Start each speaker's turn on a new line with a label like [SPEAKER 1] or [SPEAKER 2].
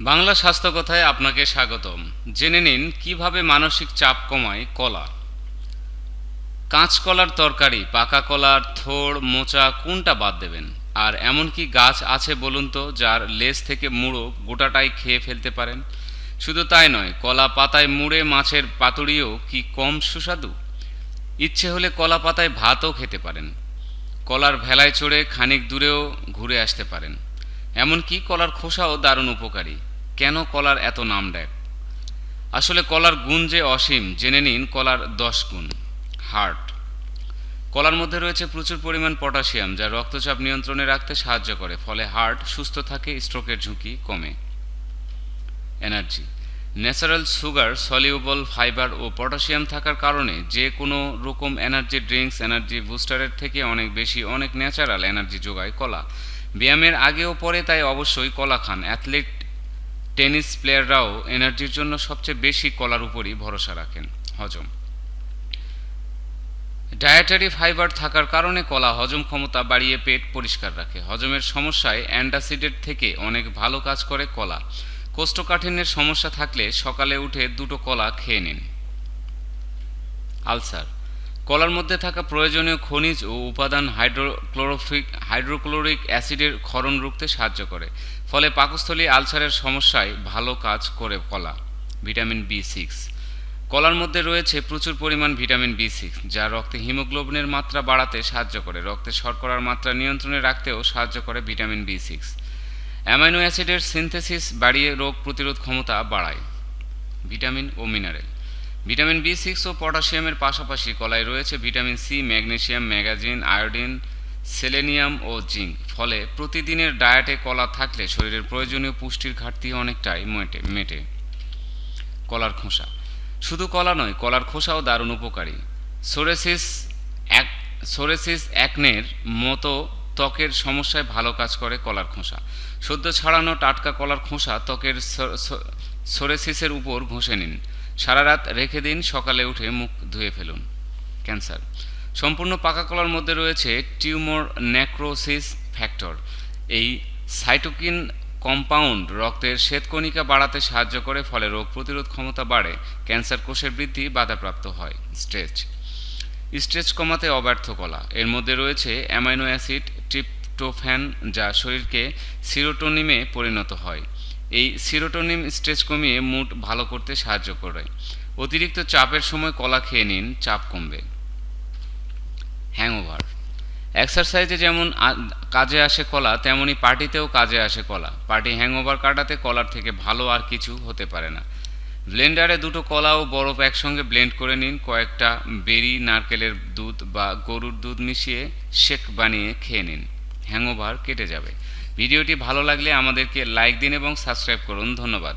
[SPEAKER 1] বাংলা স্বাস্থ্য কথায় আপনাকে স্বাগতম। জেনে নিন, কীভাবে মানসিক চাপ কমায় কলা? কাঁচকলার তরকারি, পাকা কলার থোড়, মোচা, কোনটা বাদ দেবেন? আর এমন কি গাছ আছে বলুন তো, যার লেজ থেকে মুড়ো গোটাটাই খেয়ে ফেলতে পারেন? শুধু তাই নয়, কলা পাতায় মুড়ে মাছের পাতুড়িও কি কম সুস্বাদু? ইচ্ছে হলে কলা পাতায় ভাতও খেতে পারেন। কলার ভেলায় চড়ে খানিক দূরেও ঘুরে আসতে পারেন। এমনকি কলার খোসাও দারুণ উপকারী। কেন কলার এত নাম ডাক আসলে কলার গুণ যে অসীম, জেনে নিন কলার দশ গুণ, হার্ট। কলার মধ্যে রয়েছে প্রচুর পরিমাণ পটাশিয়াম, যা রক্তচাপ নিয়ন্ত্রণে রাখতে সাহায্য করে, ফলে হার্ট সুস্থ থাকে, স্ট্রোকের ঝুঁকি কমে। Energy. Natural sugar, soluble fibre ও পটাশিয়াম থাকার কারণে যে কোনো রকম এনার্জি ড্রিঙ্কস, এনার্জি বুস্টারের থেকে অনেক বেশি, অনেক ন্যাচারাল এনার্জি যোগায় কলা। ব্যায়ামের আগে ও পরে তাই অবশ্যই কলা খান। অ্যাথলিট টেনিস প্লেয়াররাও এনার্জির জন্য সবচেয়ে বেশি কলার উপরই ভরসা রাখেন, হজম। ডায়েটারি ফাইবার থাকার কারণে কলা হজম ক্ষমতা বাড়িয়ে পেট পরিষ্কার রাখে। হজমের সমস্যায় অ্যান্টাসিডের থেকে অনেক ভালো কাজ করে কলা। কোষ্ঠকাঠিন্যের সমস্যা থাকলে সকালে উঠে দুটো কলা খেয়ে নিন। আলসার। কলার মধ্যে থাকা প্রয়োজনীয় খনিজ ও উপাদান হাইড্রোক্লোরোফিক, হাইড্রোক্লোরিক অ্যাসিডের ক্ষরণ রুখতে সাহায্য করে। ফলে পাকস্থলী আলসারের সমস্যায় ভালো কাজ করে কলা, ভিটামিন বি সিক্স। কলার মধ্যে রয়েছে প্রচুর পরিমাণ ভিটামিন বি সিক্স, যা রক্তে হিমোগ্লোবিনের মাত্রা বাড়াতে সাহায্য করে। রক্তে শর্করার মাত্রা নিয়ন্ত্রণে রাখতেও সাহায্য করে ভিটামিন বি সিক্স। অ্যামাইনো অ্যাসিডের সিনথেসিস বাড়িয়ে রোগ প্রতিরোধ ক্ষমতা বাড়ায়। ভিটামিন ও মিনারেল। ভিটামিন বি সিক্স ও পটাশিয়ামের পাশাপাশি কলায় রয়েছে vitamin C magnesium magazine, iodine, selenium ও জিঙ্ক। ফলে প্রতিদিনের ডায়েটে কলা থাকলে শরীরের প্রয়োজনীয় পুষ্টির ঘাটতি অনেকটাই মেটে মেটে। কলার খোসা। শুধু কলা নয়, কলার খোসাও দারুণ উপকারী। সোরেসিস এক, সোরেসিস একনের মতো ত্বকের সমস্যায় ভালো কাজ করে কলার খোসা। সদ্য ছাড়ানো টাটকা কলার খোসা ত্বকের সোরেসিসের উপর ঘষে নিন। সারা রাত রেখে দিন, সকালে উঠে মুখ ধুয়ে ফেলুন। ক্যান্সার। সম্পূর্ণ পাকা কলার মধ্যে রয়েছে টিউমার নেক্রোসিস ফ্যাক্টর। এই সাইটোকিন কম্পাউন্ড রক্তের শ্বেতকণিকা বাড়াতে সাহায্য করে, ফলে রোগ প্রতিরোধ ক্ষমতা বাড়ে, ক্যান্সার কোষের বৃদ্ধি বাধাপ্রাপ্ত হয়। স্ট্রেচ। স্ট্রেচ কমাতে অব্যর্থ কলা। এর মধ্যে রয়েছে অ্যামাইনো অ্যাসিড, ট্রিপ্টোফ্যান, যা শরীরকে সিরোটোনিমে পরিণত হয়। এই সিরোটোনিম স্ট্রেচ কমিয়ে মুড ভালো করতে সাহায্য করে অতিরিক্ত চাপের সময় কলা খেয়ে নিন, চাপ কমবে। হ্যাংওভার এক্সারসাইজে যেমন কাজে আসে কলা, তেমনি পার্টিতেও কাজে আসে কলা। পার্টি হ্যাংওভার কাটাতে কলার থেকে ভালো আর কিছু হতে পারে না। ব্লেন্ডারে দুটো কলা ও বরফ একসঙ্গে ব্লেন্ড করে নিন। কয়েকটা বেরি, নারকেলের দুধ বা গরুর দুধ মিশিয়ে শেক বানিয়ে খেয়ে নিন। হ্যাংওভার কেটে যাবে। ভিডিওটি ভালো লাগলে আমাদেরকে লাইক দিন এবং সাবস্ক্রাইব করুন। ধন্যবাদ।